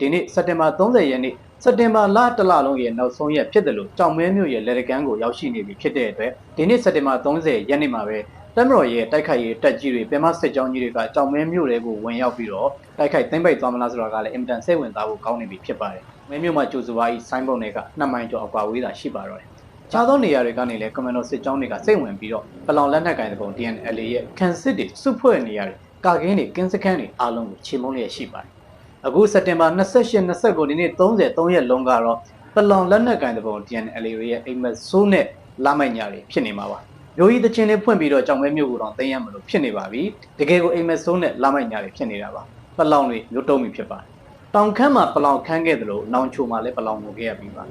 ဒီနေ့စက်တင်ဘာ30ရက်နေ့စက်တင်ဘာလတစ်လလုံးရဲ့နောက်ဆုံးရက်ဖြစ်တယ်လို့ကြောင်မဲမြို့ရဲ့လက်ရကန်းကိုရောက်ရှိနေပြီဖြစ်တဲ့အတွက်ဒီနေ့စက်တင်ဘာ30ရက်နေ့မှာပဲတမတော်ရဲ့တိုက်ခိုက်ရေးတက်ကြီးတွေပြမစစ်ကြောင်းကြီးတွေကကြောင်မဲမြို့တွေကိုဝင်ရောက်ပြီးတော့တိုက်ခိုက်သိမ်းပိုက်သွားမလားဆိုတာကလည်းအင်မတန်စိတ်ဝင်စားဖို့ကောင်းနေပြီဖြစ်ပါတယ်။မဲမြို့မှာကျူစဝါကြီးဆိုင်းဘုံတွေကနှစ်မိုင်ကျော်အကွာဝေးတာရှိပါတော့တယ်။ခြားသောနေရာတွေကနေလည်းကွန်မန်ဒိုစစ်ကြောင်းတွေကစိတ်ဝင်ပြီးတော့ပလောင်လက်နက်ကင်တဲ့ပုံ DNL ရဲ့ခံစစ်တွေစုဖွဲ့နေရတယ်။ကာကင်းတွေကင်းစခန်းတွေအားလုံးကိုချေမုန်းလျက်ရှိပါတယ်။ အခုစက်တင်ဘာ28 29ဒီနေ့33ရက်လုံးကတော့ပလောင်လက်နက်ကင်တဲ့ပုံ DNL ရဲ့အိမ်မက်ဆိုးနဲ့လာမိုက်ညာတွေဖြစ်နေမှာပါမျိုးကြီးတချင်းလေးဖွင့်ပြီးတော့ကြောင်မဲမျိုးကိုတော့သိမ်းရမလို့ဖြစ်နေပါပြီတကယ်ကိုအိမ်မက်ဆိုးနဲ့လာမိုက်ညာတွေဖြစ်နေတာပါပလောင်တွေမျိုးတုံးပြီဖြစ်ပါတယ်တောင်ခမ်းမှာပလောင်ခမ်းခဲ့တယ်လို့နောင်ချိုမှာလည်းပလောင်ကိုခဲ့ရပြီးပါ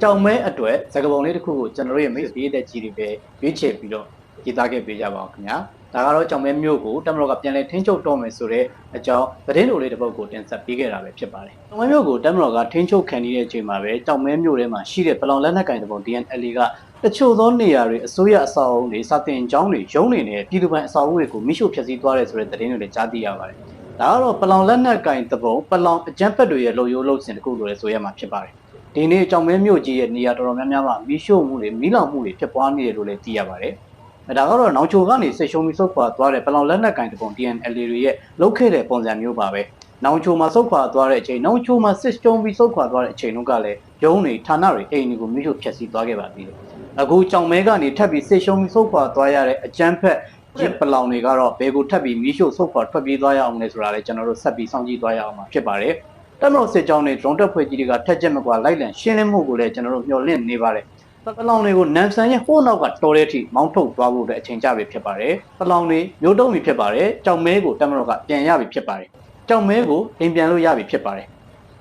ကြောင်မဲအတွက်စကပုံလေးတစ်ခုကိုကျွန်တော်တို့ရဲ့မိတ်ဆွေတဲ့ကြီးတွေပဲရွေးချယ်ပြီးတော့ရေးသားခဲ့ပေးကြပါအောင်ခင်ဗျာ ဒါကတော့ကြောင်မဲမျိုးကိုတမတော်ကပြန်လဲထင်းချုပ်တော့မယ်ဆိုတဲ့အကြောင်းသတင်းလိုလေးတစ်ပုဒ်ကိုတင်ဆက်ပေးခဲ့တာပဲဖြစ်ပါတယ်။ကြောင်မဲမျိုးကိုတမတော်ကထင်းချုပ်ခံနေတဲ့အချိန်မှာပဲကြောင်မဲမျိုးထဲမှာရှိတဲ့ပလောင်လက်နက်ကင်တပုံ DNL ကတချို့သောနေရာတွေအစိုးရအဆောက်အုံတွေစာတင်ကျောင်းတွေရုံးတွေနဲ့ပြည်သူပိုင်အဆောက်အုံတွေကိုမိရှုဖျက်ဆီးသွားတယ်ဆိုတဲ့သတင်းတွေလည်းကြားသိရပါတယ်။ဒါကတော့ပလောင်လက်နက်ကင်တပုံပလောင်အကြမ်းဖက်တွေရဲ့လုံရိုးလုံစင်တစ်ခုလိုလည်းဆိုရမှာဖြစ်ပါတယ်။ဒီနေ့ကြောင်မဲမျိုးကြီးရဲ့နေရာတော်တော်များများမှာမိရှုမှုတွေမိလောင်မှုတွေဖြစ်ပွားနေတယ်လို့လည်းသိရပါတယ်။အဲ ဒါကတော့နောင်ချိုကနေစိတ်ရှုံးပြီးဆုတ်ခွာသွားတဲ့ပလောင်လက်နက်ကင်တပုံ DNL တွေရဲ့လုတ်ခဲ့တဲ့ပုံစံမျိုးပါပဲ။နောင်ချိုမှာဆုတ်ခွာသွားတဲ့အချိန်နောင်ချိုမှာစစ်ရှုံးပြီးဆုတ်ခွာသွားတဲ့အချိန်တို့ကလည်းရုံးတွေဌာနတွေအိမ်တွေကိုမြို့ချုပ်ဖျက်ဆီးသွားခဲ့ပါသေးတယ်။အခုကြောင်မဲကနေထပ်ပြီးစစ်ရှုံးပြီးဆုတ်ခွာသွားရတဲ့အကြမ်းဖက်ရစ်ပလောင်တွေကတော့ဘယ်ကိုထပ်ပြီးမြို့ချုပ်ဆုတ်ခွာထွက်ပြေးသွားရအောင်လဲဆိုတာလည်းကျွန်တော်တို့ဆက်ပြီးစောင့်ကြည့်သွားရအောင်မှာဖြစ်ပါတယ်။တမတော်စစ်ကြောင်းတွေ drone တပ်ဖွဲ့ကြီးတွေကထက်ချက်မကွာလိုက်လံရှင်းလင်းမှုကိုလည်းကျွန်တော်တို့မျှော်လင့်နေပါတယ်။ ပလောင်တွေကိုနမ်ဆန်ရဲ့ဟိုးနောက်ကတော်တဲ့အထိမောင်းထုတ်သွားဖို့အတွက်အချိန်ကြပြီဖြစ်ပါတယ်။ပလောင်တွေမျိုးတုံးပြီဖြစ်ပါတယ်။ကြောင်မဲကိုတမတော်ကပြန်ရပြီဖြစ်ပါတယ်။ကြောင်မဲကိုအိမ်ပြန်လို့ရပြီဖြစ်ပါတယ်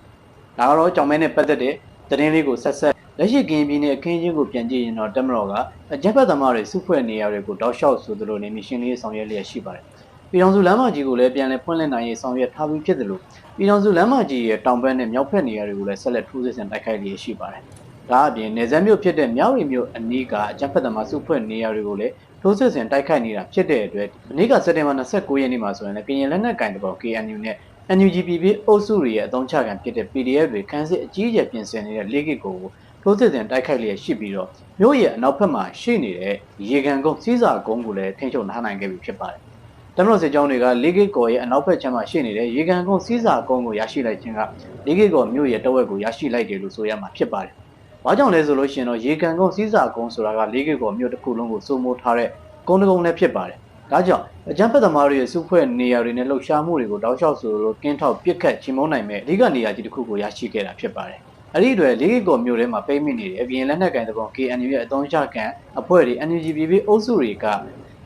။ဒါကတော့ကြောင်မဲနဲ့ပတ်သက်တဲ့သတင်းလေးကိုဆက်ဆက်လက်ရှိကရင်ပြည်နယ်အခင်းချင်းကိုပြန်ကြည့်ရင်တော့တမတော်ကအကြက်ဖက်သမားတွေစုဖွဲ့နေရတွေကိုတောက်လျှောက်ဆိုသလိုနေမရှင်လေးဆောင်ရွက်လျက်ရှိပါတယ်။ပြည်တော်စုလမ်းမကြီးကိုလည်းပြန်လည်ဖွင့်လှစ်နိုင်ရေးဆောင်ရွက်ထားပြီးဖြစ်တယ်လို့ပြည်တော်စုလမ်းမကြီးရဲ့တောင်ဘက်နဲ့မြောက်ဘက်နေရာတွေကိုလည်းဆက်လက်ထိုးစစ်ဆင်တိုက်ခိုက်လျက်ရှိပါတယ်။ ဒါအပြင်နေဆက်မြို့ဖြစ်တဲ့မြောက်ရီမြို့အနီးကအကြမ်းဖက်သမားစုဖွဲ့နေရာတွေကိုလည်းထိုးစစ်ဆင်တိုက်ခိုက်နေတာဖြစ်တဲ့အတွက်အနီးကစက်တင်ဘာ29ရက်နေ့မှာဆိုရင်လည်းကရင်လက်နက်ကင်တပေါ KNU နဲ့ NUGPP အုပ်စုတွေရဲ့အသုံးချခံဖြစ်တဲ့ PDF တွေခန်းစစ်အကြီးအကျယ်ပြင်ဆင်နေတဲ့လေးကစ်ကိုထိုးစစ်ဆင်တိုက်ခိုက်လျက်ရှိပြီးတော့မြို့ရဲ့အနောက်ဘက်မှာရှိနေတဲ့ရေကန်ကုန်းစီးစာကုန်းကိုလည်းထိန်းချုပ်ထားနိုင်ခဲ့ပြီဖြစ်ပါတယ်။တမလို့စစ်ကြောင်းတွေကလေးကစ်ကော်ရဲ့အနောက်ဘက်ခြမ်းမှာရှိနေတဲ့ရေကန်ကုန်းစီးစာကုန်းကိုရရှိလိုက်ခြင်းကလေးကစ်ကော်မြို့ရဲ့တဝက်ကိုရရှိလိုက်တယ်လို့ဆိုရမှာဖြစ်ပါတယ်။ ဘာကြောင့်လဲဆိုလို့ရှိရင်တော့ရေကန်ကုန်းစီးစာကုန်းဆိုတာကလေးကစ်ကောမြို့တစ်ခုလုံးကိုစိုးမိုးထားတဲ့ကုန်းတစ်ကုန်းလည်းဖြစ်ပါတယ်။ဒါကြောင့်အကြမ်းဖက်သမားတွေရဲ့စုဖွဲ့နေရာတွေနဲ့လှုပ်ရှားမှုတွေကိုတောက်လျှောက်ဆိုလိုကင်းထောက်ပစ်ခတ်ချီမုန်းနိုင်မဲ့အဓိကနေရာကြီးတစ်ခုကိုရရှိခဲ့တာဖြစ်ပါတယ်။အဲ့ဒီအတွက်လေးကစ်ကောမြို့ထဲမှာပိတ်မိနေတဲ့ပြင်လက်နက်ကင်တပုံ KNU ရဲ့အသုံးချခံအဖွဲ့တွေ NUGPP အုပ်စုတွေက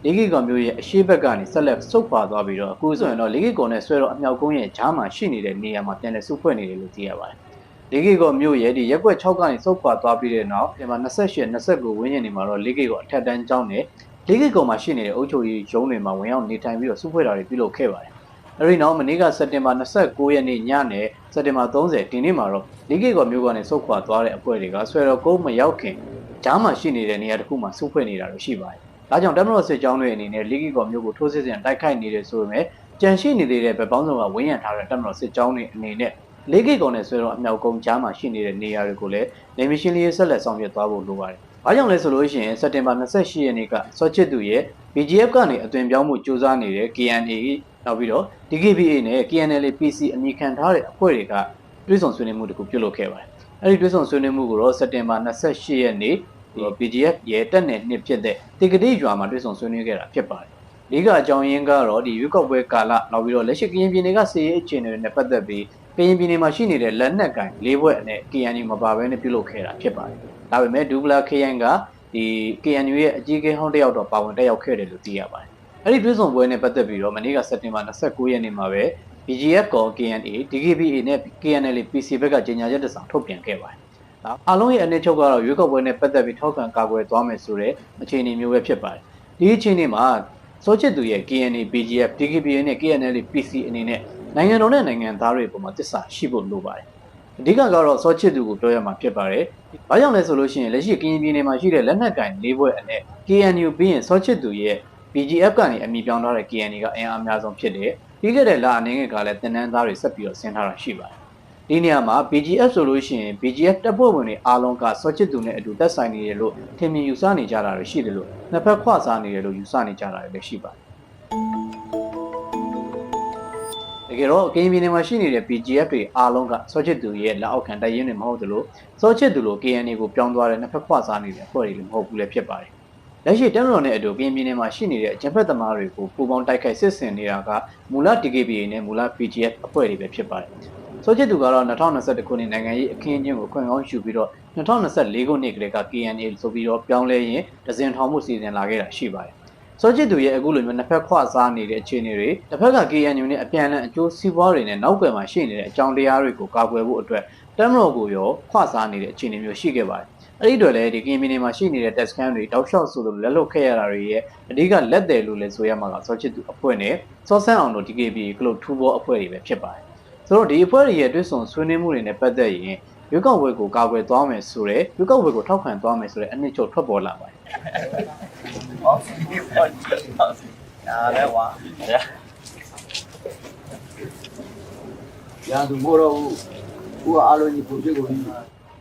လေးကစ်ကောမြို့ရဲ့အရှိဘက်ကနေဆက်လက်ဆုတ်ခွာသွားပြီးတော့အခုဆိုရင်တော့လေးကစ်ကောနဲ့ဆွဲတော့အမြောက်ကုန်းရဲ့ဂျားမှာရှိနေတဲ့နေရာမှာပြန်လည်စုဖွဲ့နေတယ်လို့သိရပါတယ်။ လေးကေကောမြို့ရဲ့ဒီရက်ွက်6ကနေစုပ်ခွာသွားပြီးတဲ့နောက်ဒီမှာ28 29ဝန်းကျင်နေမှာတော့လေးကေကောအထက်တန်းကျောင်းနဲ့လေးကေကောမှာရှိနေတဲ့အုပ်ချုပ်ရေးရုံးတွေမှာဝင်ရောက်နေထိုင်ပြီးတော့စုဖွဲ့တာတွေပြုလုပ်ခဲ့ပါတယ်။အဲဒီနောက်မနေ့ကစက်တင်ဘာ29ရက်နေ့ညနဲ့စက်တင်ဘာ30ဒီနေ့မှာတော့လေးကေကောမြို့ကနေစုပ်ခွာသွားတဲ့အဖွဲ့တွေကဆွဲတော်ကုန်းမရောက်ခင်ဂျားမှာရှိနေတဲ့နေရာတစ်ခုမှာစုဖွဲ့နေတာလို့ရှိပါတယ်။ဒါကြောင့်တမတော်စစ်ကြောင်းတွေအနေနဲ့လေးကေကောမြို့ကိုထိုးစစ်ဆင်တိုက်ခိုက်နေတယ်ဆိုပေမဲ့ကြန့်ရှိနေသေးတဲ့ဗပောင်းစုံကဝင်းရံထားတဲ့တမတော်စစ်ကြောင်းတွေအနေနဲ့ လေးကိတ်ကောင်နဲ့ဆွဲတော့အမြောက်ကုန်းကြားမှာရှိနေတဲ့နေရာတွေကိုလည်းနေမရှင်လေးဆက်လက်ဆောင်ရွက်သွားဖို့လိုပါတယ်။ဘာကြောင့်လဲဆိုလို့ရှိရင်စက်တင်ဘာ28ရက်နေ့ကစောချစ်သူရဲ့ BGF ကနေအသွင်ပြောင်းမှုစူးစမ်းနေတဲ့ KNA နောက်ပြီးတော့ DKBA နဲ့ KNL PC အမိခံထားတဲ့အဖွဲ့တွေကတွဲဆောင်ဆွေးနွေးမှုတခုပြုလုပ်ခဲ့ပါတယ်။အဲဒီတွဲဆောင်ဆွေးနွေးမှုကိုတော့စက်တင်ဘာ28ရက်နေ့ဒီ BGF ရဲ့တက်နယ်နှစ်ဖြစ်တဲ့တေကတိရွာမှာတွဲဆောင်ဆွေးနွေးခဲ့တာဖြစ်ပါတယ်။ဒီကအကြောင်းရင်းကတော့ဒီရွေးကောက်ပွဲကာလနောက်ပြီးတော့လက်ရှိကရင်ပြည်နယ်ကစီရေးအခြေအနေတွေနဲ့ပတ်သက်ပြီး ကရင်ပြည်နယ်မှာရှိနေတဲ့လက်နက်ကန်၄ဘွဲ့နဲ့ KNU မပါဘဲနဲ့ပြုလုပ်ခဲ့တာဖြစ်ပါတယ်။ဒါပေမဲ့ဒူဘလာ KN ကဒီ KNU ရဲ့အကြီးအကဲဟောင်းတစ်ယောက်တော့ပါဝင်တက်ရောက်ခဲ့တယ်လို့သိရပါတယ်။အဲ့ဒီတွဲဆောင်ပွဲနဲ့ပတ်သက်ပြီးတော့မနေ့ကစက်တင်ဘာ29ရက်နေ့မှာပဲ BGF ကော KNA DKBA နဲ့ KNL PC ဘက်ကကြေညာချက်တစ်စောင်ထုတ်ပြန်ခဲ့ပါတယ်။ဒါအားလုံးရဲ့အနေချုပ်ကတော့ရွေးကောက်ပွဲနဲ့ပတ်သက်ပြီးထောက်ခံကာကွယ်သွားမယ်ဆိုတဲ့အခြေအနေမျိုးပဲဖြစ်ပါတယ်။ဒီအခြေအနေမှာစောချစ်သူရဲ့ KNA BGF DKBA နဲ့ KNL PC အနေနဲ့ နိုင်ငံတော်နဲ့နိုင်ငံသားတွေပုံမှာတစ္ဆာရှိဖို့လိုပါတယ်။အဓိကကတော့စောချစ်သူကိုပြောရမှာဖြစ်ပါတယ်။ဘာကြောင့်လဲဆိုလို့ရှိရင်လက်ရှိကရင်ပြည်နယ်မှာရှိတဲ့လက်နက်ကင်၄ဘွဲ့အနက် KNU ပြီးရင်စောချစ်သူရဲ့ BGF ကနေအမိပြောင်းထားတဲ့ KNA ကအင်အားအများဆုံးဖြစ်တယ်။ပြီးခဲ့တဲ့လအနေငယ်ကလည်းတင်နန်းသားတွေဆက်ပြီးတော့ဆင်းထားတာရှိပါတယ်။ဒီနေရာမှာ BGF ဆိုလို့ရှိရင် BGF တပ်ဖွဲ့ဝင်တွေအားလုံးကစောချစ်သူနဲ့အတူသက်ဆိုင်နေတယ်လို့ထင်မြင်ယူဆနေကြတာတွေရှိတယ်လို့နှစ်ဖက်ခွစားနေတယ်လို့ယူဆနေကြတာတွေလည်းရှိပါတယ် တကယ်တော့ကရင်ပြည်နယ်မှာရှိနေတဲ့ BGF တွေအားလုံးကစောချစ်သူရဲ့လက်အောက်ခံတပ်ရင်းတွေမဟုတ်သလိုစောချစ်သူလို KNA ကိုပြောင်းသွားတဲ့နှစ်ဖက်ခွစားနေတဲ့အဖွဲ့တွေလည်းမဟုတ်ဘူးလည်းဖြစ်ပါတယ်လက်ရှိတမ်မတော်နဲ့အတူကရင်ပြည်နယ်မှာရှိနေတဲ့အကြံဖက်သမားတွေကိုပူပေါင်းတိုက်ခိုက်စစ်ဆင်နေတာကမူလ DKBA နဲ့မူလ BGF အဖွဲ့တွေပဲဖြစ်ပါတယ်။ဆိုချစ်သူကတော့2021ခုနှစ်နိုင်ငံရေးအခင်းအကျင်းကိုခွင့်ကောင်းယူပြီးတော့2024ခုနှစ်ကလေးက KNA ဆိုပြီးတော့ပြောင်းလဲရင်ဒဇင်ထောင်မှုစီစဉ်လာခဲ့တာရှိပါတယ်။ ဆိုချစ်သူရဲ့အခုလိုမျိုးနှစ်ဖက်ခွစားနေတဲ့အခြေအနေတွေတစ်ဖက်က KNU နဲ့အပြန်အလှန်အကျိုးစီးပွားတွေနဲ့နောက်ကွယ်မှာရှိနေတဲ့အကြောင်းတရားတွေကိုကာကွယ်ဖို့အတွက်တမ်မတော်ကိုရောခွစားနေတဲ့အခြေအနေမျိုးရှိခဲ့ပါတယ်။အဲ့ဒီတွေလည်းဒီကင်မီနေမှာရှိနေတဲ့ test scan တွေတောက်လျှောက်ဆိုလို့လက်လွတ်ခဲ့ရတာတွေရဲ့အဓိကလက်တယ်လို့လည်းဆိုရမှာကစောချစ်သူအဖွဲ့နဲ့စောဆန်းအောင်တို့ DKB ကလို့ထူဘောအဖွဲ့တွေပဲဖြစ်ပါတယ်။ဆိုတော့ဒီအဖွဲ့တွေရဲ့တွဲဆုံဆွေးနွေးမှုတွေနဲ့ပတ်သက်ရင်ရွေးကောက်ပွဲကိုကာကွယ်သွားမယ်ဆိုတဲ့ရွေးကောက်ပွဲကိုထောက်ခံသွားမယ်ဆိုတဲ့အနှစ်ချုပ်ထွက်ပေါ်လာပါတယ် ဟောဒီပေါ်ကြည့်ပါစီဒါလည်းဝါရာသူမို့တော့ဦးကအားလုံးကြီးပုံပြကိုပြီး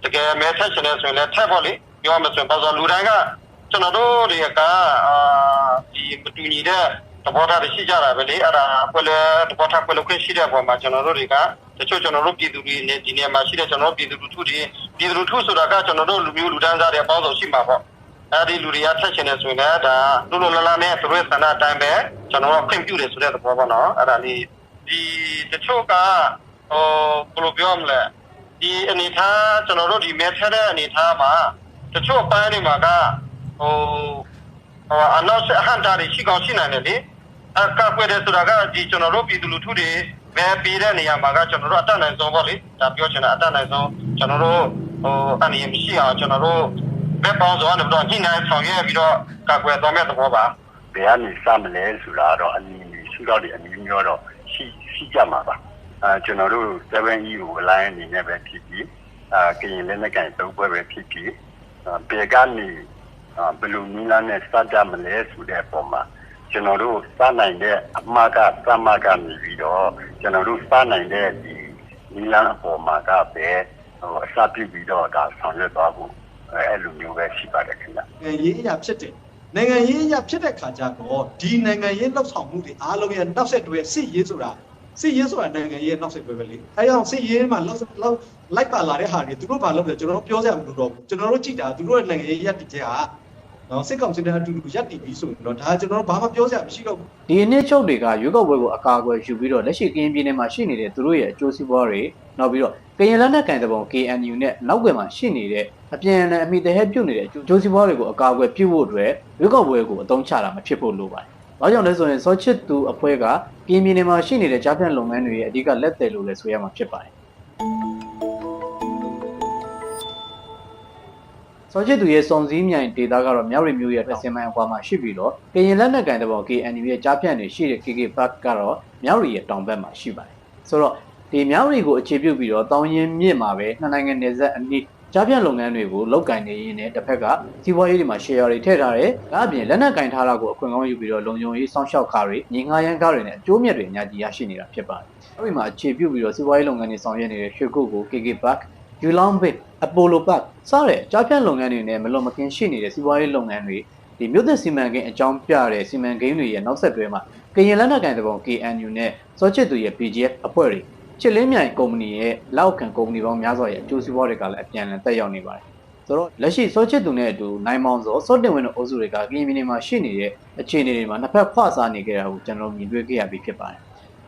တကယ်မဲထက်ချင်တယ်ဆိုရင်လည်းထက်ပေါ့လေပြောရမယ်ဆိုရင်ဘာလို့လူတိုင်းကကျွန်တော်တို့တွေကအာဒီမတူညီတဲ့သဘောထားတွေရှိကြတာပဲလေအဲ့ဒါပွဲလဲသဘောထားပွဲလို့ခွင့်ရှိတဲ့အပေါ်မှာကျွန်တော်တို့တွေကတချို့ကျွန်တော်တို့ပြည်သူတွေနဲ့ဒီနေရာမှာရှိတဲ့ကျွန်တော်တို့ပြည်သူလူထုတွေပြည်သူလူထုဆိုတာကကျွန်တော်တို့လူမျိုးလူတန်းစားတွေအပေါင်းစုံရှိမှာပေါ့ အဲ့ဒီလူတွေကထက်ချင်တယ်ဆိုရင်လည်းဒါလူလိုလလာနဲ့သူတို့ရဲ့ဆန္ဒအတိုင်းပဲကျွန်တော်တို့ခွင့်ပြုတယ်ဆိုတဲ့သဘောပေါ့နော်အဲ့ဒါလေးဒီတချို့ကဟိုဘယ်လိုပြောရမလဲဒီအနေထားကျွန်တော်တို့ဒီမဲထက်တဲ့အနေထားမှာတချို့အပိုင်းတွေမှာကဟိုဟိုအနောက်ဆက်ဟန်တာတွေရှိကောင်းရှိနိုင်တယ်လေအကကွယ်တယ်ဆိုတာကဒီကျွန်တော်တို့ပြည်သူလူထုတွေမဲပေးတဲ့နေရာမှာကကျွန်တော်တို့အတတ်နိုင်ဆုံးပေါ့လေဒါပြောချင်တာအတတ်နိုင်ဆုံးကျွန်တော်တို့ဟိုအနေနဲ့မရှိအောင်ကျွန်တော်တို့ မဲပေါင်းစုံကနေပြီးတော့ညှိနှိုင်းဆောင်ရွက်ပြီးတော့ကကွယ်သွားမဲ့သဘောပါဘယ်ကနေစမလဲဆိုတာတော့အနည်းငယ်ရှိတော့ဒီအနည်းမျိုးတော့ရှိရှိကြမှာပါအဲကျွန်တော်တို့ 7E ကို line အနေနဲ့ပဲဖြစ်ပြီးအာကရင်လက်နက်ကန်သုံးပွဲပဲဖြစ်ပြီးအာဘယ်ကနေအာဘယ်လိုနည်းလမ်းနဲ့စကြမလဲဆိုတဲ့အပေါ်မှာကျွန်တော်တို့စနိုင်တဲ့အမှားကစမကနေပြီးတော့ကျွန်တော်တို့စနိုင်တဲ့ဒီနည်းလမ်းအပေါ်မှာကပဲဟိုအစပြုပြီးတော့ဒါဆောင်ရွက်သွားဖို့ အဲအဲ့လိုမျိုးပဲရှိပါတယ်ခင်ဗျနိုင်ငံရေးအရာဖြစ်တယ်နိုင်ငံရေးအရာဖြစ်တဲ့ခါကျတော့ဒီနိုင်ငံရေးလှုပ်ဆောင်မှုတွေအားလုံးရဲ့နောက်ဆက်တွဲစစ်ရေးဆိုတာစစ်ရေးဆိုတာနိုင်ငံရေးရဲ့နောက်ဆက်တွဲပဲလေအဲကြောင့်စစ်ရေးမှာလောက်လောက်လိုက်ပါလာတဲ့ဟာတွေသူတို့ဘာလုပ်လဲကျွန်တော်တို့ပြောစရာမလိုတော့ဘူးကျွန်တော်တို့ကြည့်တာသူတို့ရဲ့နိုင်ငံရေးရပ်တည်ချက်ကနော်စစ်ကောင်စီနဲ့အတူတူရပ်တည်ပြီးဆိုရင်တော့ဒါကျွန်တော်တို့ဘာမှပြောစရာမရှိတော့ဘူးဒီအနှစ်ချုပ်တွေကရွေးကောက်ပွဲကိုအကာအကွယ်ယူပြီးတော့လက်ရှိကရင်ပြည်နယ်မှာရှိနေတဲ့သူတို့ရဲ့အကျိုးစီးပွားတွေနောက်ပြီးတော့ကရင်လက်နက်ကန်တပုံ KNU နဲ့နောက်ွယ်မှာရှိနေတဲ့ အပြန်အလှန်အမိတဟဲပြုတ်နေတဲ့အကျိုးစီးပွားတွေကိုအကာအကွယ်ပြုဖို့အတွက်ရွေးကောက်ပွဲကိုအသုံးချတာမဖြစ်ဖို့လိုပါတယ်။ဘာကြောင့်လဲဆိုရင်စောချစ်သူအဖွဲ့ကကရင်ပြည်နယ်မှာရှိနေတဲ့ကြားဖြတ်လုပ်ငန်းတွေရဲ့အဓိကလက်တယ်လို့လည်းဆိုရမှာဖြစ်ပါတယ်။စောချစ်သူရဲ့စုံစည်းမြိုင်ဒေတာကတော့မြောက်ရီမျိုးရဲ့တစ်စင်မိုင်အကွာမှာရှိပြီးတော့ကရင်လက်နက်ကန်တပုံ KNU ရဲ့ကြားဖြတ်နေရှိတဲ့ KK Park ကတော့မြောက်ရီရဲ့တောင်ဘက်မှာရှိပါတယ်။ဆိုတော့ဒီမြောက်ရီကိုအခြေပြုပြီးတော့တောင်ရင်မြစ်မှာပဲနှစ်နိုင်ငံနယ်စပ်အနီး ကြားဖြတ်လုပ်ငန်းတွေကိုလောက်ကင်နေရင်းနဲ့တစ်ဖက်ကစီးပွားရေးတွေမှာ share တွေထည့်ထားတယ်။ဒါအပြင်လက်နက်ကင်ထားတာကိုအခွင့်ကောင်းယူပြီးတော့လုံခြုံရေးစောင့်ရှောက်ကားတွေညီငါရန်ကားတွေနဲ့အကျိုးမြတ်တွေအများကြီးရရှိနေတာဖြစ်ပါတယ်။အဲဒီမှာအခြေပြုပြီးတော့စီးပွားရေးလုပ်ငန်းတွေဆောင်ရွက်နေတဲ့ရွှေကုတ်ကို KK Park Yulong Bay Apollo Park စတဲ့ကြားဖြတ်လုပ်ငန်းတွေနဲ့မလွန်မကင်းရှိနေတဲ့စီးပွားရေးလုပ်ငန်းတွေဒီမြို့သက်စီမံကိန်းအကြောင်းပြတဲ့စီမံကိန်းတွေရဲ့နောက်ဆက်တွဲမှာကရင်လက်နက်ကန်တပုံ KNU နဲ့စောချစ်သူရဲ့ BGF အဖွဲ့တွေ ချစ်လင်းမြိုင်ကုမ္ပဏီရဲ့လောက်ခံကုမ္ပဏီပေါင်းများစွာရဲ့အကျိုးစီးပွားတွေကလည်းအပြန်အလှန်တက်ရောက်နေပါတယ်။ဆိုတော့လက်ရှိစောချစ်သူနဲ့အတူနိုင်မောင်စောစောတင်ဝင်တို့အုပ်စုတွေကကရင်ပြည်နယ်မှာရှိနေတဲ့အခြေအနေတွေမှာနှစ်ဖက်ခွစားနေကြတာကိုကျွန်တော်မြင်တွေ့ခဲ့ရပြီးဖြစ်ပါတယ်။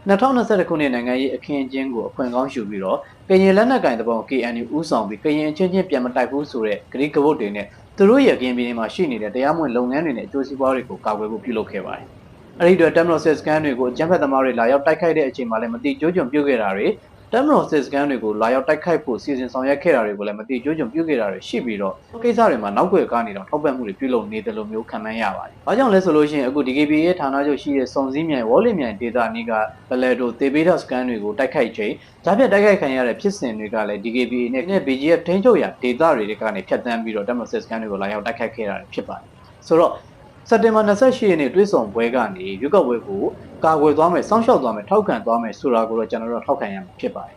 2021ခုနှစ်နိုင်ငံရေးအခင်းအကျင်းကိုအခွင့်ကောင်းယူပြီးတော့ကရင်လက်နက်ကင်တပုံ KNU ဥဆောင်ပြီးကရင်အချင်းချင်းပြန်မတိုက်ဘူးဆိုတဲ့ဂရိကဝတ်တွေနဲ့သူတို့ရဲ့ကရင်ပြည်နယ်မှာရှိနေတဲ့တရားမဝင်လုပ်ငန်းတွေနဲ့အကျိုးစီးပွားတွေကိုကာကွယ်ဖို့ပြုလုပ်ခဲ့ပါတယ်။ အဲဒီတော့ Terminal Sales Scan တွေကိုအကြမ်းဖက်သမားတွေလာရောက်တိုက်ခိုက်တဲ့အချိန်မှာလည်းမတိကျိုးကြုံပြုတ်ခဲ့တာတွေ Terminal Sales Scan တွေကိုလာရောက်တိုက်ခိုက်ဖို့စီစဉ်ဆောင်ရွက်ခဲ့တာတွေကိုလည်းမတိကျိုးကြုံပြုတ်ခဲ့တာတွေရှိပြီးတော့ကိစ္စတွေမှာနောက်ွယ်ကနေတော့ထောက်ပံ့မှုတွေပြုလုပ်နေတယ်လို့မျိုးခံမှန်းရပါတယ်။ဘာကြောင့်လဲဆိုလို့ရှိရင်အခု DKB ရဲ့ဌာနချုပ်ရှိတဲ့စုံစည်းမြိုင် Wallet မြိုင်ဒေတာနီးကဘလက်တို့ Tebeta Scan တွေကိုတိုက်ခိုက်ချိန်ဂျာပြတ်တိုက်ခိုက်ခံရတဲ့ဖြစ်စဉ်တွေကလည်း DKB နဲ့ BGF ထိန်းချုပ်ရာဒေတာတွေကနေဖြတ်တန်းပြီးတော့ Terminal Sales Scan တွေကိုလာရောက်တိုက်ခိုက်ခဲ့တာဖြစ်ပါတယ်။ဆိုတော့ စက်တင်ဘာ28ရက်နေ့တွဲဆောင်ပွဲကနေရွေးကောက်ပွဲကိုကာကွယ်သွားမယ်စောင့်ရှောက်သွားမယ်ထောက်ခံသွားမယ်ဆိုတာကိုတော့ကျွန်တော်တို့ထောက်ခံရမှာဖြစ်ပါတယ်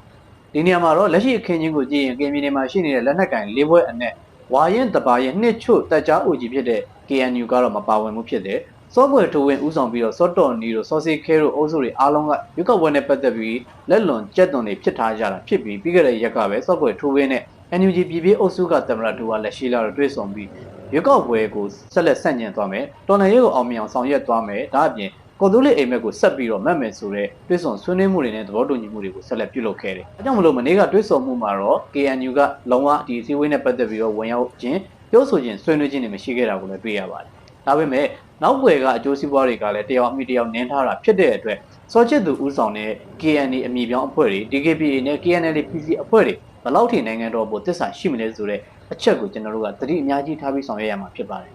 ဒီနေရာမှာတော့လက်ရှိအခင်းချင်းကိုကြည့်ရင်ကင်ပြည်နယ်မှာရှိနေတဲ့လက်နက်ကင်၄ဘွဲအနက်ဝါရင်တပါရဲ့နှစ်ချို့တက်ကြားအိုကြီးဖြစ်တဲ့ KNU ကတော့မပါဝင်မှုဖြစ်တယ်စောပွဲထိုးဝင်ဥဆောင်ပြီးတော့စောတော်နီတို့စောစီခဲတို့အုပ်စုတွေအားလုံးကရွက်ကောက်ပွဲနဲ့ပတ်သက်ပြီးလက်လွန်ကြက်သွန်တွေဖြစ်ထားကြတာဖြစ်ပြီးပြီးခဲ့တဲ့ရက်ကပဲစောပွဲထိုးဝင်နဲ့ NUG ပြည်ပြည်အုပ်စုကတမရတူကလက်ရှိလာတော့တွေ့ဆုံပြီးရွက်ကောက်ပွဲကိုဆက်လက်ဆန့်ကျင်သွားမယ်တော်လှန်ရေးကိုအောင်မြင်အောင်ဆောင်ရွက်သွားမယ်ဒါအပြင်ကိုသူလေးအိမ်မက်ကိုဆက်ပြီးတော့မှတ်မယ်ဆိုတဲ့တွဲဆောင်ဆွေးနွေးမှုတွေနဲ့သဘောတူညီမှုတွေကိုဆက်လက်ပြုလုပ်ခဲ့တယ်။အဲကြောင့်မလို့မနေ့ကတွဲဆောင်မှုမှာတော့ KNU ကလုံးဝဒီအစည်းအဝေးနဲ့ပတ်သက်ပြီးတော့ဝင်ရောက်ခြင်းပြောဆိုခြင်းဆွေးနွေးခြင်းတွေမရှိခဲ့တာကိုလည်းတွေ့ရပါတယ်။ဒါပေမဲ့နောက်ွယ်ကအကျိုးစီးပွားတွေကလည်းတယောက်အမိတယောက်နင်းထားတာဖြစ်တဲ့အတွက်စောချစ်သူဦးဆောင်တဲ့ KNA အမိပြောင်းအဖွဲ့တွေ DKPA နဲ့ KNL PC အဖွဲ့တွေ ဘယ်လောက်ထိနိုင်ငံတော်ပေါ်တစ္ဆာရှိမလဲဆိုတဲ့အချက်ကိုကျွန်တော်တို့ကသတိအများကြီးထားပြီးဆောင်ရွက်ရမှာဖြစ်ပါတယ်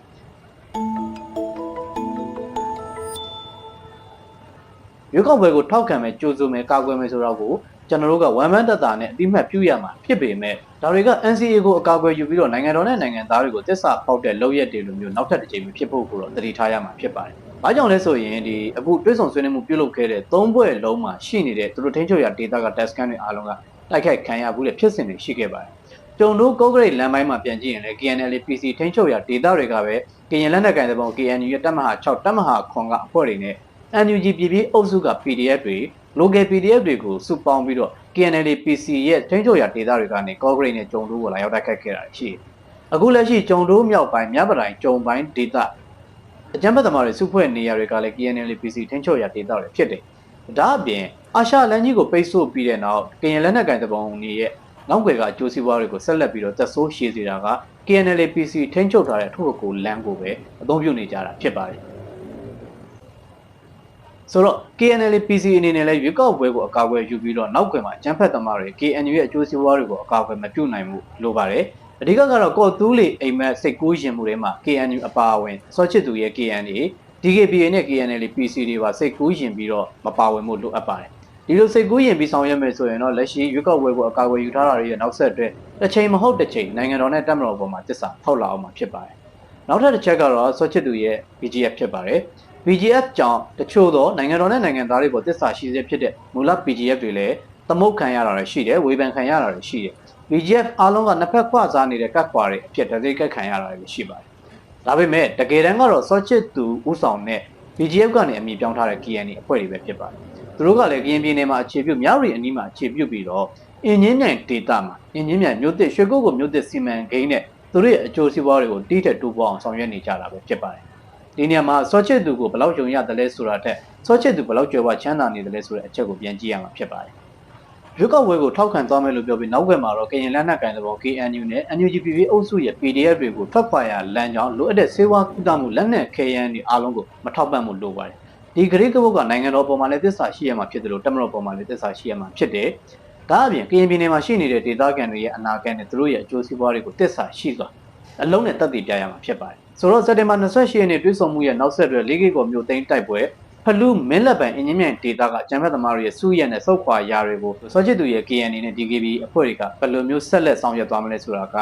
ရွေးကောက်ပွဲကိုထောက်ခံမဲ့ကြိုးစုံမဲ့ကာကွယ်မဲ့ဆိုတော့ကိုကျွန်တော်တို့ကဝမ်မန်းတတာနဲ့အတိမတ်ပြုရမှာဖြစ်ပေမဲ့ဒါတွေက NCA ကိုအကာအကွယ်ယူပြီးတော့နိုင်ငံတော်နဲ့နိုင်ငံသားတွေကိုတစ္ဆာပေါက်တဲ့လောက်ရက်တွေလိုမျိုးနောက်ထပ်တစ်ချိန်မဖြစ်ဖို့ကိုတော့သတိထားရမှာဖြစ်ပါတယ်။ဘာကြောင့်လဲဆိုရင်ဒီအခုတွဲဆောင်ဆွေးနွေးမှုပြုလုပ်ခဲ့တဲ့သုံးဘွဲ့လုံးမှာရှိနေတဲ့သူတို့ထိန်းချုပ်ရဒေတာက test scan တွေအားလုံးက တိုက်ခိုက်ခံရဘူးတဲ့ဖြစ်စဉ်တွေရှိခဲ့ပါတယ်။ကျုံတို့ကော့ဂရိတ်လမ်းပိုင်းမှာပြန်ကြည့်ရင်လည်း KNL PC ထိန်းချုပ်ရဒေတာတွေကပဲကရင်လက်နက်ကိုင်တဲ့ပုံ KNU ရဲ့တပ်မဟာ6တပ်မဟာခွန်ကအဖွဲ့တွေနဲ့ NUG ပြည်ပြည်အုပ်စုက PDF တွေ local PDF တွေကိုစုပေါင်းပြီးတော့ KNL PC ရဲ့ထိန်းချုပ်ရာဒေသတွေကနေကော့ဂရိတ်နဲ့ကျုံတို့ကိုလာရောက်တိုက်ခတ်ခဲ့တာရှိတယ်။အခုလက်ရှိကျုံတို့မြောက်ပိုင်းမြပတိုင်းကျုံပိုင်းဒေသအကြမ်းဖက်သမားတွေစုဖွဲ့နေရာတွေကလည်း KNL PC ထိန်းချုပ်ရာဒေသတွေဖြစ်တယ်။ဒါအပြင် အာရှလန်ကြီးကိုပိတ်ဆို့ပြီးတဲ့နောက်ကရင်လက်နက်ကင်တပုံတွေရဲ့နောက်ွယ်ကအကျိုးစီးပွားတွေကိုဆက်လက်ပြီးတော့သက်ဆိုးရှည်စေတာက KNL PC ထိန်းချုပ်ထားတဲ့ထုတ်ကိုလမ်းကိုပဲအသုံးပြုနေကြတာဖြစ်ပါတယ်။ဆိုတော့ KNL PC အနေနဲ့လည်းရွေးကောက်ပွဲကိုအကာအကွယ်ယူပြီးတော့နောက်ကွယ်မှာကျန်းဖက်သမားတွေ KNU ရဲ့အကျိုးစီးပွားတွေကိုအကာအကွယ်မပြုနိုင်ဘူးလိုပါတယ်အဓိကကတော့ကော့တူးလေအိမ်မက်စိတ်ကူးရင်မှုတွေမှာ KNU အပါအဝင်စောချစ်သူရဲ့ KNA DKPA နဲ့ KNL PC တွေပါစိတ်ကူးရင်ပြီးတော့မပါဝင်မှုလိုအပ်ပါတယ် ဒီလိုစိတ်ကူးရင်ပြီးဆောင်ရွက်မယ်ဆိုရင်တော့လက်ရှိရွေးကောက်ပွဲကိုအကာအကွယ်ယူထားတာတွေရဲ့နောက်ဆက်တွဲတစ်ချိန်မဟုတ်တစ်ချိန်နိုင်ငံတော်နဲ့တပ်မတော်ပေါ်မှာတစ္ဆာဖောက်လာအောင်မှာဖြစ်ပါတယ်နောက်ထပ်တစ်ချက်ကတော့စောချစ်သူရဲ့ BGF ဖြစ်ပါတယ် BGF ကြောင့်တချို့သောနိုင်ငံတော်နဲ့နိုင်ငံသားတွေပေါ်တစ္ဆာရှိစေဖြစ်တဲ့မူလ BGF တွေလည်းသမုတ်ခံရတာတွေရှိတယ်ဝေဖန်ခံရတာတွေရှိတယ် BGF အားလုံးကနှစ်ဖက်ခွစားနေတဲ့ကတ်ခွာတွေအဖြစ်တစိကတ်ခံရတာတွေရှိပါတယ်ဒါပေမဲ့တကယ်တမ်းကတော့စောချစ်သူဥဆောင်တဲ့ BGF ကနေအမည်ပြောင်းထားတဲ့ KNI အဖွဲ့တွေပဲဖြစ်ပါတယ် သူတို့ကလည်းကရင်ပြည်နယ်မှာအခြေပြုမြောက်ရီအနီးမှာအခြေပြုပြီးတော့အင်းချင်းမြိုင်ဒေတာမှာအင်းချင်းမြိုင်မြို့သစ်ရွှေကုတ်ကိုမြို့သစ်စီမံကိန်းနဲ့သူတို့ရဲ့အကျိုးစီးပွားတွေကိုတီးထက်တူပေါအောင်ဆောင်ရွက်နေကြတာပဲဖြစ်ပါတယ်ဒီနေရာမှာစောချစ်သူကိုဘယ်လောက်ယုံရတယ်လဲဆိုတာထက်စောချစ်သူဘယ်လောက်ကြွယ်ဝချမ်းသာနေတယ်လဲဆိုတဲ့အချက်ကိုပြန်ကြည့်ရမှာဖြစ်ပါတယ်ရွေးကောက်ပွဲကိုထောက်ခံသွားမယ်လို့ပြောပြီးနောက်ွယ်မှာတော့ကရင်လက်နက်ကိုင်သဘော KNU နဲ့ NUGPP အုပ်စုရဲ့ PDF တွေကိုထွက်ခွာရလမ်းကြောင်းလိုအပ်တဲ့စေဝါကုသမှုလက်နက်ခဲယမ်းတွေအားလုံးကိုမထောက်ပံ့မှုလိုပါတယ် ဒီဂရိကဘုတ်ကနိုင်ငံတော်ပေါ်မှာလည်းသစ္စာရှိရမှာဖြစ်တယ်လို့တမတော်ပေါ်မှာလည်းသစ္စာရှိရမှာဖြစ်တယ်ဒါအပြင်ကရင်ပြည်နယ်မှာရှိနေတဲ့ဒေသခံတွေရဲ့အနာဂတ်နဲ့သူတို့ရဲ့အကျိုးစီးပွားတွေကိုသစ္စာရှိစွာအလုံးနဲ့တက်တည်ပြရမှာဖြစ်ပါတယ်ဆိုတော့စက်တင်ဘာ28ရက်နေ့တွဲဆုံမှုရဲ့နောက်ဆက်တွဲ၄ကိကောမျိုးသိန်းတိုက်ပွဲဖလူမင်းလက်ပံအင်ဂျင်မြန်ဒေတာကကျန်ဖက်သမားတွေရဲ့စုရက်နဲ့စုပ်ခွာရာတွေကိုစောချစ်သူရဲ့ KNA နဲ့ DKB အဖွဲ့တွေကဘယ်လိုမျိုးဆက်လက်ဆောင်ရွက်သွားမလဲဆိုတာက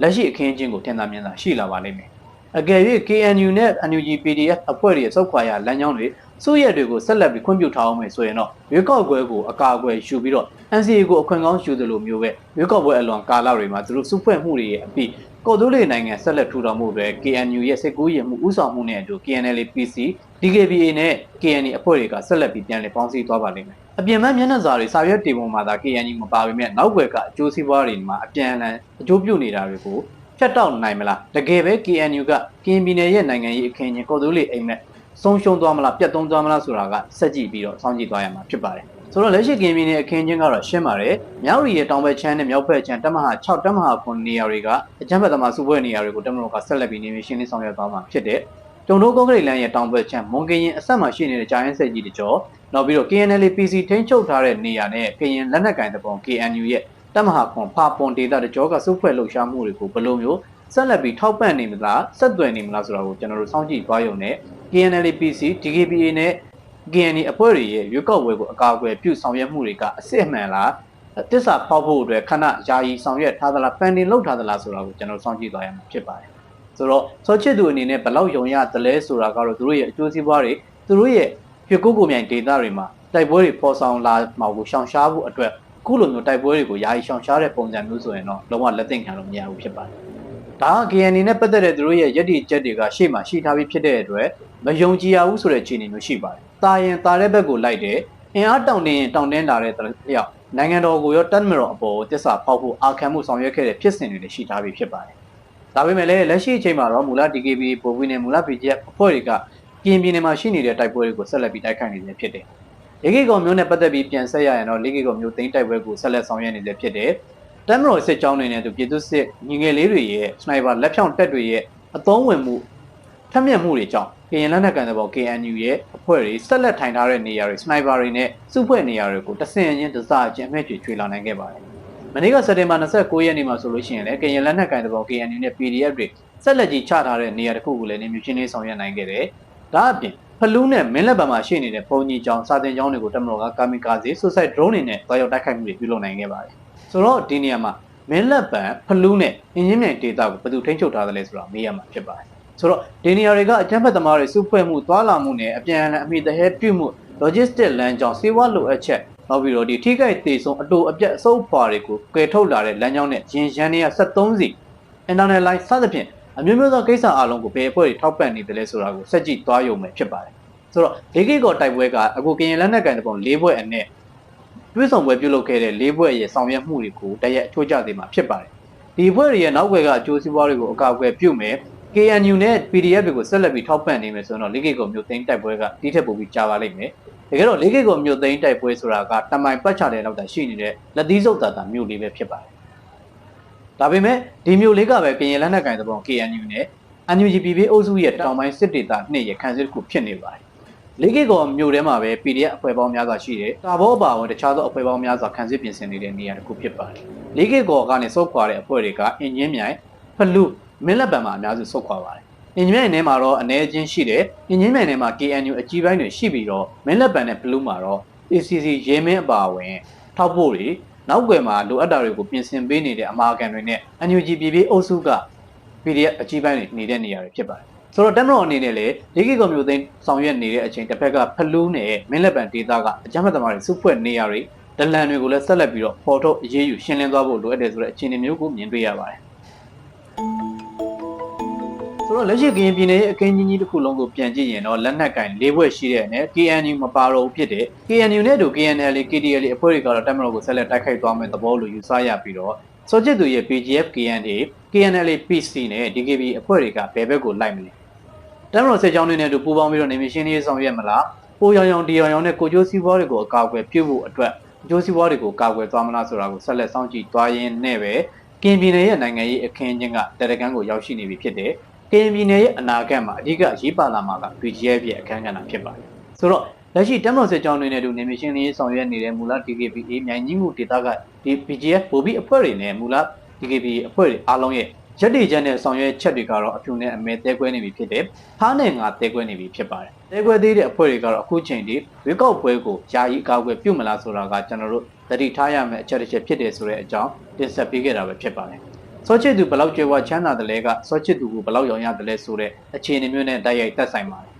လက်ရှိအခင်းအကျင်းကိုထင်သာမြင်သာရှိလာပါလိမ့်မယ် အကယ်၍ KNU နဲ့ NUG PDF အဖွဲ့တွေရဲ့စုပ်ခွာရာလမ်းကြောင်းတွေစုရက်တွေကိုဆက်လက်ပြီးခွင့်ပြုထားအောင်မယ်ဆိုရင်တော့ရွေးကောက်ပွဲကိုအကာအကွယ်ယူပြီးတော့ NCA ကိုအခွင့်ကောင်းယူသလိုမျိုးပဲရွေးကောက်ပွဲအလွန်ကာလတွေမှာသူတို့စုဖွဲ့မှုတွေရဲ့အပြီးကော်တိုးလေးနိုင်ငံဆက်လက်ထူထောင်မှုတွေ KNU ရဲ့စိတ်ကူးရင်မှုဥဆောင်မှုနဲ့အတူ KNL PC DKBA နဲ့ KNI အဖွဲ့တွေကဆက်လက်ပြီးပြန်လည်ပေါင်းစည်းသွားပါလိမ့်မယ်။အပြင်ပန်းမျက်နှာစာတွေစာရွက်တင်ပုံမှာသာ KNI မပါပေမဲ့နောက်ွယ်ကအကျိုးစီးပွားတွေမှာအပြန်အလှန်အကျိုးပြုနေတာတွေကို ဖြတ်တောက်နိုင်မလား။တကယ်ပဲ KNU ကကရင်ပြည်နယ်ရဲ့နိုင်ငံရေးအခင်းချင်းကော်တိုးလေးအိမ်မက်ဆုံးရှုံးသွားမလားပြတ်သုံးသွားမလားဆိုတာကစက်ကြည့်ပြီးတော့စောင့်ကြည့်သွားရမှာဖြစ်ပါတယ်။ဆိုတော့လက်ရှိကင်းမီနယ်အခင်းချင်းကတော့ရှင်းပါတယ်။မြောက်ရီရဲ့တောင်ဘက်ချမ်းနဲ့မြောက်ဘက်ချမ်းတက်မဟာ6တက်မဟာ9နေရာတွေကအကျန်းဘက်သမားစုပွဲနေရာတွေကိုတက်မတော်ကဆက်လက်ပြီးနေမရှင်းလင်းဆောင်ရွက်သွားမှာဖြစ်တဲ့ကျုံတို့ကော့ကရိတ်လမ်းရဲ့တောင်ဘက်ချမ်းမွန်ကရင်အဆက်မှာရှိနေတဲ့ဂျိုင်းဆက်ကြီးတကြောနောက်ပြီးတော့ KNL PC ထိန်းချုပ်ထားတဲ့နေရာနဲ့ကရင်လက်နက်ကင်တပုံ KNU ရဲ့ တက်မဟာခွန်ဖာပွန်ဒေတာတကြောကစုဖွဲ့လှုပ်ရှားမှုတွေကိုဘယ်လိုမျိုးဆက်လက်ပြီးထောက်ပံ့နေမလားဆက်သွယ်နေမလားဆိုတာကိုကျွန်တော်တို့စောင့်ကြည့်သွားရုံနဲ့ KNL PC DKBA နဲ့ KNI အဖွဲ့တွေရဲ့ရွေးကောက်ပွဲကိုအကာအကွယ်ပြုဆောင်ရွက်မှုတွေကအစ်အမှန်လားတစ္ဆာဖောက်ဖို့အတွက်ခဏယာယီဆောင်ရွက်ထားသလား pending လုပ်ထားသလားဆိုတာကိုကျွန်တော်စောင့်ကြည့်သွားရမှာဖြစ်ပါတယ်ဆိုတော့စောချစ်သူအနေနဲ့ဘယ်လောက်ယုံရသလဲဆိုတာကတော့သူတို့ရဲ့အကျိုးစီးပွားတွေသူတို့ရဲ့ပြကုတ်ကိုမြိုင်ဒေတာတွေမှာတိုက်ပွဲတွေပေါ်ဆောင်လာမှာကိုရှောင်ရှားဖို့အတွက် အခုလိုမျိုးတိုက်ပွဲတွေကိုယာယီရှောင်ရှားတဲ့ပုံစံမျိုးဆိုရင်တော့လုံးဝလက်သင့်ခံလို့မရဘူးဖြစ်ပါတယ်။ဒါက KNN နဲ့ပတ်သက်တဲ့သူတို့ရဲ့ရည်တည်ချက်တွေကရှေ့မှာရှိထားပြီးဖြစ်တဲ့အတွက်မယုံကြည်ရဘူးဆိုတဲ့အခြေအနေမျိုးရှိပါတယ်။တာရင်တာတဲ့ဘက်ကိုလိုက်တယ်အင်အားတောင်းတင်တောင်းတင်းလာတဲ့လျှောက်နိုင်ငံတော်ကိုရောတပ်မတော်အပေါ်တစ္ဆာဖောက်ဖို့အာခံမှုဆောင်ရွက်ခဲ့တဲ့ဖြစ်စဉ်တွေလည်းရှိထားပြီးဖြစ်ပါတယ်။ဒါပေမဲ့လည်းလက်ရှိအချိန်မှာတော့မူလ DKB ပုံဝင်နေမူလ PGF အဖွဲ့တွေကကင်ပြင်းနေမှာရှိနေတဲ့တိုက်ပွဲတွေကိုဆက်လက်ပြီးတိုက်ခိုက်နေနေဖြစ်တယ်။ လေကီကောင်မျိုးနဲ့ပတ်သက်ပြီးပြန်ဆက်ရရင်တော့လေကီကောင်မျိုးသိမ်းတိုက်ပွဲကိုဆက်လက်ဆောင်ရွက်နေနေဖြစ်တယ်။တမ်မတော်စစ်ကြောင်းတွေနဲ့သူပြည်သူစစ်ညီငယ်လေးတွေရဲ့စနိုက်ပါလက်ဖြောင့်တက်တွေရဲ့အသုံးဝင်မှုထက်မြက်မှုတွေကြောင့်ကရင်လက်နက်ကန်တဲ့ဘော KNU ရဲ့အဖွဲ့တွေဆက်လက်ထိုင်ထားတဲ့နေရာတွေစနိုက်ပါတွေနဲ့စုဖွဲ့နေရာတွေကိုတဆင်ချင်းတစအချင်းအမှတ်ချွေလာနိုင်ခဲ့ပါတယ်။မနေ့ကစက်တင်ဘာ29ရက်နေ့မှာဆိုလို့ရှိရင်လည်းကရင်လက်နက်ကန်တဲ့ဘော KNU နဲ့ PDF တွေဆက်လက်ကြီးချထားတဲ့နေရာတစ်ခုကိုလည်းနေမျိုးချင်းလေးဆောင်ရွက်နိုင်ခဲ့တယ်။ဒါအပြင် ဖလူးနဲ့မင်းလက်ပံမှာရှိနေတဲ့ပုံကြီးကျောင်းစာတင်ကျောင်းတွေကိုတက်မတော်ကကာမီကာဇီ suicide drone တွေနဲ့တွားရောက်တိုက်ခိုက်မှုတွေပြုလုပ်နိုင်ခဲ့ပါတယ်။ဆိုတော့ဒီနေရာမှာမင်းလက်ပံဖလူးနဲ့အင်းကြီးမြိုင်ဒေတာကိုဘယ်သူထိန်းချုပ်ထားသလဲဆိုတာမေးရမှာဖြစ်ပါတယ်။ဆိုတော့ဒီနေရာတွေကအကြမ်းဖက်သမားတွေစုဖွဲ့မှုသွာလာမှုနဲ့အပြန်အလှန်အမိတဟဲပြုမှု logistic လမ်းကြောင်းစေဝါလိုအပ်ချက်နောက်ပြီးတော့ဒီထိခိုက်သေးဆုံးအတူအပြတ်အစုပ်ဖွာတွေကိုကယ်ထုတ်လာတဲ့လမ်းကြောင်းနဲ့ရင်ရန်တွေက73စီ internet line စသဖြင့် အမျိုးမျိုးသောကိစ္စအလုံးကိုဘယ်အဖွဲ့တွေထောက်ပံ့နေတယ်လဲဆိုတာကိုစက်ကြည့်သွားရုံပဲဖြစ်ပါတယ်ဆိုတော့ဒေဂိကောတိုက်ပွဲကအခုကရင်လက်နက်ကန်တဲ့ပုံ၄ဘွဲ့အနဲ့တွဲဆောင်ပွဲပြုလုပ်ခဲ့တဲ့၄ဘွဲ့ရဲ့ဆောင်ရွက်မှုတွေကိုတရက်အချိုးကျသေးမှာဖြစ်ပါတယ်ဒီဘွဲ့တွေရဲ့နောက်ွယ်ကအကျိုးစီးပွားတွေကိုအကာအကွယ်ပြုမယ် KNU နဲ့ PDF တွေကိုဆက်လက်ပြီးထောက်ပံ့နေမယ်ဆိုတော့၄ဂိတ်ကောမြို့သိမ်းတိုက်ပွဲကတိထက်ပိုပြီးကြာပါလိမ့်မယ်တကယ်တော့၄ဂိတ်ကောမြို့သိမ်းတိုက်ပွဲဆိုတာကတမိုင်ပတ်ချတဲ့လောက်တာရှိနေတဲ့လက်သီးစုပ်တာတာမြို့လေးပဲဖြစ်ပါတယ် ဒါပေမဲ့ဒီမြို့လေးကပဲကရင်လက်နက်ကင်တဲ့ပုံ KNU နဲ့ NUGPB အုပ်စုရဲ့တောင်ပိုင်းစစ်ဒေသနှစ်ရဲ့ခံစစ်တစ်ခုဖြစ်နေပါတယ်လေးကကောမြို့ထဲမှာပဲ PDF အဖွဲ့ပေါင်းများစွာရှိတယ်။တာဘောပါဝင်တခြားသောအဖွဲ့ပေါင်းများစွာခံစစ်ပြင်ဆင်နေတဲ့နေရာတစ်ခုဖြစ်ပါတယ်။လေးကကောကနေစုပ်ခွာတဲ့အဖွဲ့တွေကအင်ဂျင်မြိုင်ဖလူမင်းလက်ပံမှာအများစုစုပ်ခွာပါတယ်။အင်ဂျင်မြိုင်ထဲမှာတော့အနေချင်းရှိတယ်။အင်ဂျင်မြိုင်ထဲမှာ KNU အကြီးပိုင်းတွေရှိပြီးတော့မင်းလက်ပံနဲ့ဖလူမှာတော့ ACC ရေမင်းအပါအဝင်ထောက်ဖို့တွေ နောက်ွယ်မှာလိုအပ်တာတွေကိုပြင်ဆင်ပေးနေတဲ့အမာခံတွေနဲ့ NUGPB အုပ်စုက PDF အကြီးပိုင်းတွေနေတဲ့နေရာတွေဖြစ်ပါတယ်ဆိုတော့တက်မတော်အနေနဲ့လေ၄ကီကွန်မျိုးသိန်းဆောင်ရွက်နေတဲ့အချိန်တစ်ဖက်ကဖလူးနဲ့မင်းလက်ပံဒေတာကအကြမ်းဖက်သမားတွေစုဖွဲ့နေရာတွေဒလန်တွေကိုလည်းဆက်လက်ပြီးတော့ပေါ်ထုတ်အရေးယူရှင်းလင်းသွားဖို့လိုအပ်တယ်ဆိုတဲ့အခြေအနေမျိုးကိုမြင်တွေ့ရပါတယ် ဆိုတော့လက်ရှိကရင်ပြည်နယ်ရဲ့အခင်းကြီးကြီးတစ်ခုလုံးကိုပြန်ကြည့်ရင်တော့လက်နက်ကင်၄ဘွဲ့ရှိတဲ့နဲ့ KNU မပါတော့ဘူးဖြစ်တယ် KNU နဲ့တူ KNL KDL အဖွဲ့တွေကတော့တက်မတော်ကိုဆက်လက်တိုက်ခိုက်သွားမယ်သဘောလိုယူဆရပြီးတော့စောချစ်သူရဲ့ PGF KNA KNL PC နဲ့ DKB အဖွဲ့တွေကဘယ်ဘက်ကိုလိုက်မလဲတမတော်စစ်ကြောင်းတွေနဲ့တူပူးပေါင်းပြီးတော့နေမရှင်လေးဆောင်ရွက်မလားပိုရောင်ရောင်တီရောင်ရောင်နဲ့ကိုကျိုးစီးပွားတွေကိုအကာအကွယ်ပြုဖို့အတွက်အကျိုးစီးပွားတွေကိုကာကွယ်သွားမလားဆိုတာကိုဆက်လက်စောင့်ကြည့်သွားရင်းနဲ့ပဲကင်ပြည်နယ်ရဲ့နိုင်ငံရေးအခင်းအကျင်းကတရကန်းကိုရောက်ရှိနေပြီဖြစ်တ ယ်ကင်ပြည်နယ်ရဲ့အနာဂတ်မှာအဓိကအရေးပါလာမှာက BGF ရဲ့အခန်းကဏ္ဍဖြစ်ပါတယ်ဆိုတော့လက်ရှိတမတော်စစ်ကြောင်းတွေနဲ့တူနေမရှင်လေးဆောင်ရွက်နေတဲ့မူလ DKBA မြိုင်ကြီးမှုဒေသကဒီ BGF ပိုပြီးအဖွဲ့တွေနဲ့မူလ DKB အဖွဲ့တွေအားလုံးရဲ့ရက်တွေချက်နဲ့ဆောင်ရွက်ချက်တွေကတော့အဖြူနဲ့အမဲတဲကွဲနေပြီဖြစ်တယ်။ဖားနဲ့ငါတဲကွဲနေပြီဖြစ်ပါတယ်။တဲကွဲသေးတဲ့အဖွဲ့တွေကတော့အခုချိန်ထိဝေကောက်ပွဲကိုယာယီအကာအကွယ်ပြုတ်မလားဆိုတာကကျွန်တော်တို့သတိထားရမယ့်အချက်တစ်ချက်ဖြစ်တယ်ဆိုတဲ့အကြောင်းတင်ဆက်ပေးခဲ့တာပဲဖြစ်ပါတယ်။ စောချစ်သူဘလောက်ကြွယ်ဝချမ်းသာတယ်လဲကစောချစ်သူကိုဘလောက်ရောင်ရတယ်လဲဆိုတဲ့အခြေအနေမျိုးနဲ့တိုက်ရိုက်သက်ဆိုင်ပါတယ်။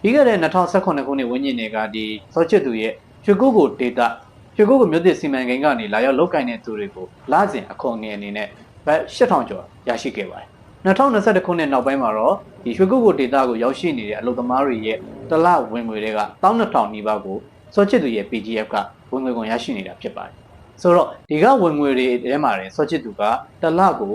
ပြီးခဲ့တဲ့2018ခုနှစ်ဝန်းကျင်တွေကဒီစောချစ်သူရဲ့ရွှေကုတ်ကိုဒေတာရွှေကုတ်ကိုမြို့သစ်စီမံကိန်းကနေလာရောက်လောက်ကင်တဲ့သူတွေကိုလာစဉ်အခွန်ငွေအနေနဲ့ဘတ်8000ကျော်ရရှိခဲ့ပါတယ်2021ခုနှစ်နောက်ပိုင်းမှာတော့ဒီရွှေကုတ်ကိုဒေတာကိုရောက်ရှိနေတဲ့အလုပ်သမားတွေရဲ့တလဝင်ငွေတွေက12000နီးပါးကို စောချစ်သူရဲ့ PGF ကဝင်ငွေကုန်ရရှိနေတာဖြစ်ပါတယ်ဆိုတော့ဒီကဝင်ငွေတွေထဲမှာလည်းစောချစ်သူကတလကို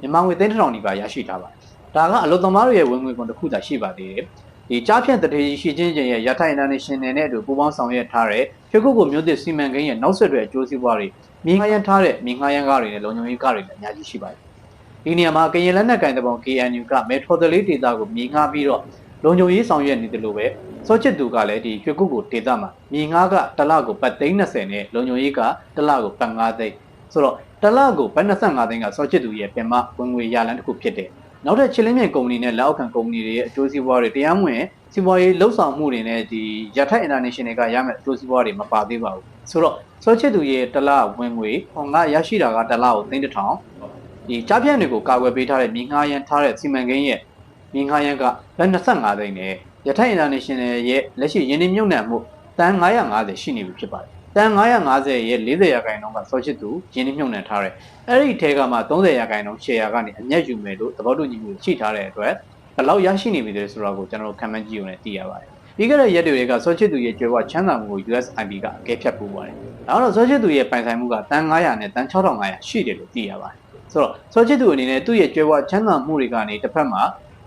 မြန်မာငွေ3000နီးပါးရရှိထားပါတယ်ဒါကအလုပ်သမားတွေရဲ့ဝင်ငွေကုန်တစ်ခုသာရှိပါသေးတယ်ဒီကြားဖြန့်တထေးရှိချင်းချင်းရဲ့ရထိုင်အင်တာနေရှင်နယ်နဲ့အတူပူးပေါင်းဆောင်ရွက်ထားတဲ့ရွှေကုတ်ကိုမြို့သစ်စီမံကိန်းရဲ့နောက်ဆက်တွဲအကျိုးစီးပွားတွေမြင်းငှားရမ်းထားတဲ့မြင်းငှားရမ်းကားတွေနဲ့လုံခြုံရေးကားတွေလည်းအများကြီးရှိပါတယ်။ဒီနေရာမှာကရင်လက်နက်ကင်တဲ့ပုံ KNU ကမေထရိုဒလီဒေတာကိုမြင်းငှားပြီးတော့လုံခြုံရေးဆောင်ရွက်နေတယ်လို့ပဲ စောချစ်သူကလည်းဒီရွှေကုတ်ကိုဒေတာမှာမြင်းငှားကတစ်လကိုပတ်သိန်း20နဲ့လုံခြုံရေးကတစ်လကိုပတ်5သိန်းဆိုတော့တစ်လကိုပတ်25သိန်းကစောချစ်သူရဲ့ပြင်မဝင်ငွေရလန်းတစ်ခုဖြစ်တယ်။နောက်ထပ်ချစ်လင်းမြင့်ကုမ္ပဏီနဲ့လက်အောက်ခံကုမ္ပဏီတွေရဲ့အကျိုးစီးပွားတွေတရားမဝင်စီးပွားရေးလှုပ်ဆောင်မှုတွေနဲ့ဒီရထိုက် international ကရမယ်အကျိုးစီးပွားတွေမပါသေးပါဘူးဆိုတော့စောချစ်သူရဲ့တလဝင်ငွေဟောငါရရှိတာကတလကိုသိန်းတစ်ထောင်ဒီကြားပြန့်တွေကိုကာကွယ်ပေးထားတဲ့မြင်းငှားရန်ထားတဲ့စီမံကိန်းရဲ့မြင်းငှားရန်ကဘယ်25သိန်းနဲ့ ရထိုင် international ရဲ့လက်ရှိယင်းနှမြုပ်နှံမှုတန်950ရှိနေပြီဖြစ်ပါတယ်တန်950ရဲ့40ရာခိုင်နှုန်းကစောချစ်သူယင်းနှမြုပ်နှံထားတယ်အဲ့ဒီထဲကမှ30ရာခိုင်နှုန်းရှယ်ယာကနေအမျက်ယူမယ်လို့သဘောတူညီမှုရှိထားတဲ့အတွက်ဘယ်လောက်ရရှိနေပြီလဲဆိုတော့ကိုကျွန်တော်တို့ခံမှန်းကြည့်ုံနဲ့သိရပါတယ်ပြီးခဲ့တဲ့ရက်တွေကစောချစ်သူရဲ့ကျွဲဝချမ်းသာမှုကို USIP ကအကဲဖြတ်ပူပါတယ်ဒါတော့စောချစ်သူရဲ့ပိုင်ဆိုင်မှုကတန်900နဲ့တန်6500ရှိတယ်လို့သိရပါတယ်ဆိုတော့စောချစ်သူအနေနဲ့သူ့ရဲ့ကျွဲဝချမ်းသာမှုတွေကနေတစ်ဖက်မှာ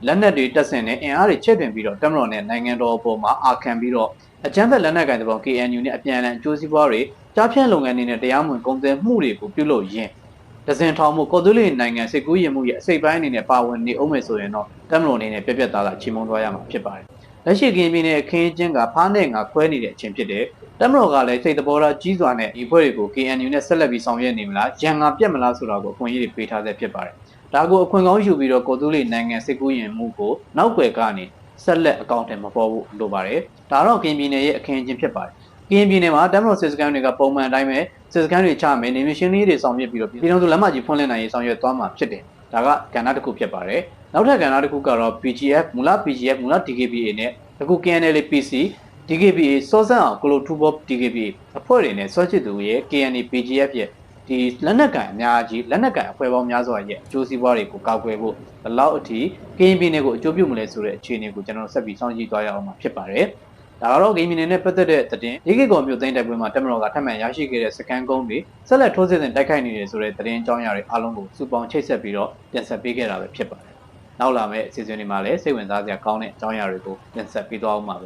လက်နက်တွေတက်ဆင်နေအင်အားတွေချက်တင်ပြီးတော့တမတော်နဲ့နိုင်ငံတော်အပေါ်မှာအာခံပြီးတော့အကြမ်းဖက်လက်နက်ကိုင်တပေါင်း KNU နဲ့အပြန်အလှန်အကျိုးစီးပွားတွေကြားဖြန့်လုပ်ငန်းတွေနဲ့တရားမဝင်ကုန်သွယ်မှုတွေကိုပြုလုပ်ရင်းဒဇင်ထောင်မှုကော်တူလီနိုင်ငံစစ်ကူးရင်မှုရဲ့အစိပ်ပိုင်းအနေနဲ့ပါဝင်နေအောင်မယ်ဆိုရင်တော့တမတော်အနေနဲ့ပြက်ပြက်သားသားချီးမွမ်းသွားရမှာဖြစ်ပါတယ်။လက်ရှိကင်းပြည်နယ်အခင်းအကျင်းကဖားနဲ့ငါခွဲနေတဲ့အချိန်ဖြစ်တဲ့တမတော်ကလည်းစိတ်တဘောထားကြီးစွာနဲ့ဒီဖွဲ့တွေကို KNU နဲ့ဆက်လက်ပြီးဆောင်ရွက်နေမလားရန်ငါပြက်မလားဆိုတာကိုအခွင့်အရေးတွေပေးထားတဲ့ဖြစ်ပါတယ်။ ဒါကိုအခွင့်ကောင်းယူပြီးတော့ကော်တူလီနိုင်ငံစစ်ကူးရင်မှုကိုနောက်ွယ်ကနေဆက်လက်အကောင့်ထဲမပေါ်ဘူးလိုပါတယ်။ဒါတော့ကင်းပြည်နယ်ရဲ့အခင်းအကျင်းဖြစ်ပါတယ်။ကင်းပြည်နယ်မှာတမတော်စစ်စကန်တွေကပုံမှန်အတိုင်းပဲစစ်စကန်တွေချမယ်နေမရှင်လေးတွေဆောင်ရွက်ပြီးတော့ပြည်တော်စုလက်မှတ်ကြီးဖွင့်လှစ်နိုင်ရေးဆောင်ရွက်သွားမှာဖြစ်တယ်။ဒါကကဏ္ဍတစ်ခုဖြစ်ပါတယ်။နောက်ထပ်ကဏ္ဍတစ်ခုကတော့ PGF မူလ PGF မူလ DKBA နဲ့အခု KNL PC DKBA စောစမ်းအောင်ကလိုထူဘော DKBA အဖွဲ့တွေနဲ့စောချစ်သူရဲ့ KNL PGF ရဲ့ ဒီလက်နက်ကန်အများကြီးလက်နက်ကန်အဖွဲ့ပေါင်းများစွာရဲ့အကျိုးစီးပွားတွေကိုကောက်ွယ်ဖို့ဘယ်လောက်အထိ KNB နဲ့ကိုအကျိုးပြုမလဲဆိုတဲ့အခြေအနေကိုကျွန်တော်ဆက်ပြီးစောင့်ကြည့်သွားရအောင်မှာဖြစ်ပါတယ်။ဒါကတော့ gaming နဲ့ပတ်သက်တဲ့သတင်းဒီကိကောမျိုးသိမ်းတိုက်ပွဲမှာတက်မတော်ကထပ်မံရရှိခဲ့တဲ့စကန်ကုန်းတွေဆက်လက်ထိုးစစ်ဆင်တိုက်ခိုက်နေတယ်ဆိုတဲ့သတင်းအကြောင်းအရာတွေအားလုံးကိုစုပေါင်းချိတ်ဆက်ပြီးတော့တင်ဆက်ပေးခဲ့တာပဲဖြစ်ပါတယ်။နောက်လာမယ့်အစီအစဉ်တွေမှာလည်းစိတ်ဝင်စားစရာကောင်းတဲ့အကြောင်းအရာတွေကိုတင်ဆက်ပေးသွားအောင်ပါ